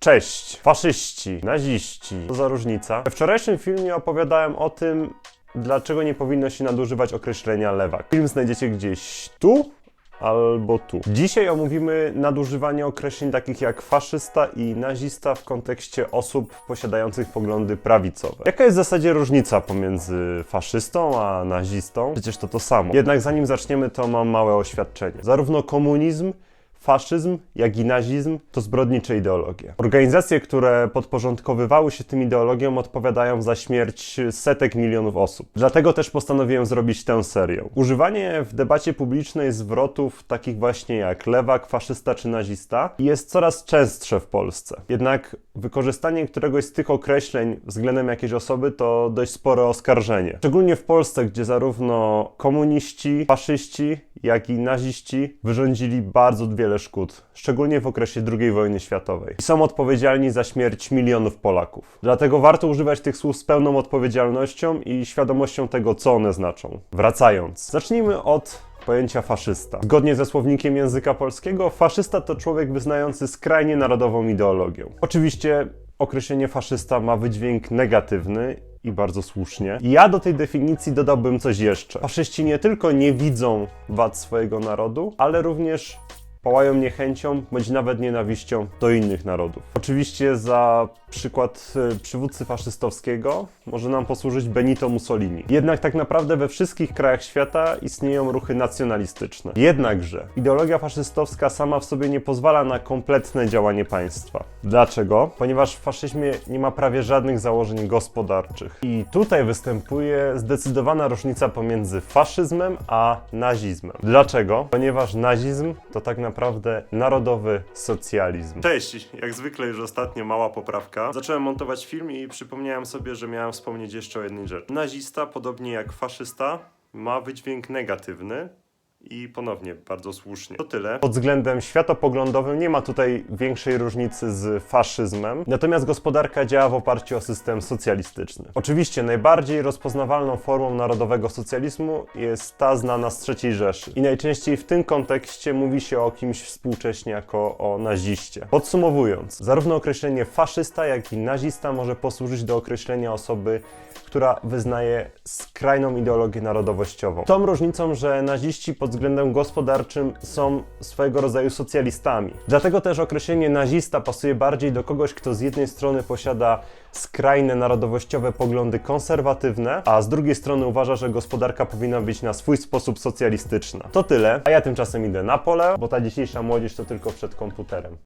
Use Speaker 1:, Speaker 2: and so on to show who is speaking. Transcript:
Speaker 1: Cześć, faszyści, naziści. Co za różnica? We wczorajszym filmie opowiadałem o tym, dlaczego nie powinno się nadużywać określenia lewak. Film znajdziecie gdzieś tu albo tu. Dzisiaj omówimy nadużywanie określeń takich jak faszysta i nazista w kontekście osób posiadających poglądy prawicowe. Jaka jest w zasadzie różnica pomiędzy faszystą a nazistą? Przecież to to samo. Jednak zanim zaczniemy, to mam małe oświadczenie. Zarówno komunizm, Faszyzm, jak i nazizm to zbrodnicze ideologie. Organizacje, które podporządkowywały się tym ideologiom, odpowiadają za śmierć setek milionów osób. Dlatego też postanowiłem zrobić tę serię. Używanie w debacie publicznej zwrotów takich właśnie jak lewak, faszysta czy nazista jest coraz częstsze w Polsce. Jednak wykorzystanie któregoś z tych określeń względem jakiejś osoby to dość spore oskarżenie. Szczególnie w Polsce, gdzie zarówno komuniści, faszyści, jak i naziści wyrządzili bardzo wiele szkód, szczególnie w okresie II wojny światowej. I są odpowiedzialni za śmierć milionów Polaków. Dlatego warto używać tych słów z pełną odpowiedzialnością i świadomością tego, co one znaczą. Wracając, zacznijmy od pojęcia faszysta. Zgodnie ze słownikiem języka polskiego, faszysta to człowiek wyznający skrajnie narodową ideologię. Oczywiście określenie faszysta ma wydźwięk negatywny i bardzo słusznie. Ja do tej definicji dodałbym coś jeszcze. Faszyści nie tylko nie widzą wad swojego narodu, ale również pałają niechęcią bądź nawet nienawiścią do innych narodów. Oczywiście za przykład y, przywódcy faszystowskiego może nam posłużyć Benito Mussolini. Jednak tak naprawdę we wszystkich krajach świata istnieją ruchy nacjonalistyczne. Jednakże ideologia faszystowska sama w sobie nie pozwala na kompletne działanie państwa. Dlaczego? Ponieważ w faszyzmie nie ma prawie żadnych założeń gospodarczych. I tutaj występuje zdecydowana różnica pomiędzy faszyzmem a nazizmem. Dlaczego? Ponieważ nazizm to tak naprawdę narodowy socjalizm. Cześć, jak zwykle już ostatnio mała poprawka. Zacząłem montować film i przypomniałem sobie, że miałem wspomnieć jeszcze o jednej rzeczy. Nazista, podobnie jak faszysta, ma wydźwięk negatywny, i ponownie bardzo słusznie. To tyle. Pod względem światopoglądowym nie ma tutaj większej różnicy z faszyzmem, natomiast gospodarka działa w oparciu o system socjalistyczny. Oczywiście najbardziej rozpoznawalną formą narodowego socjalizmu jest ta znana z III Rzeszy i najczęściej w tym kontekście mówi się o kimś współcześnie jako o naziście. Podsumowując, zarówno określenie faszysta, jak i nazista może posłużyć do określenia osoby, która wyznaje skrajną ideologię narodowościową. Tą różnicą, że naziści pod względem gospodarczym są swojego rodzaju socjalistami. Dlatego też określenie nazista pasuje bardziej do kogoś, kto z jednej strony posiada skrajne narodowościowe poglądy konserwatywne, a z drugiej strony uważa, że gospodarka powinna być na swój sposób socjalistyczna. To tyle, a ja tymczasem idę na pole, bo ta dzisiejsza młodzież to tylko przed komputerem.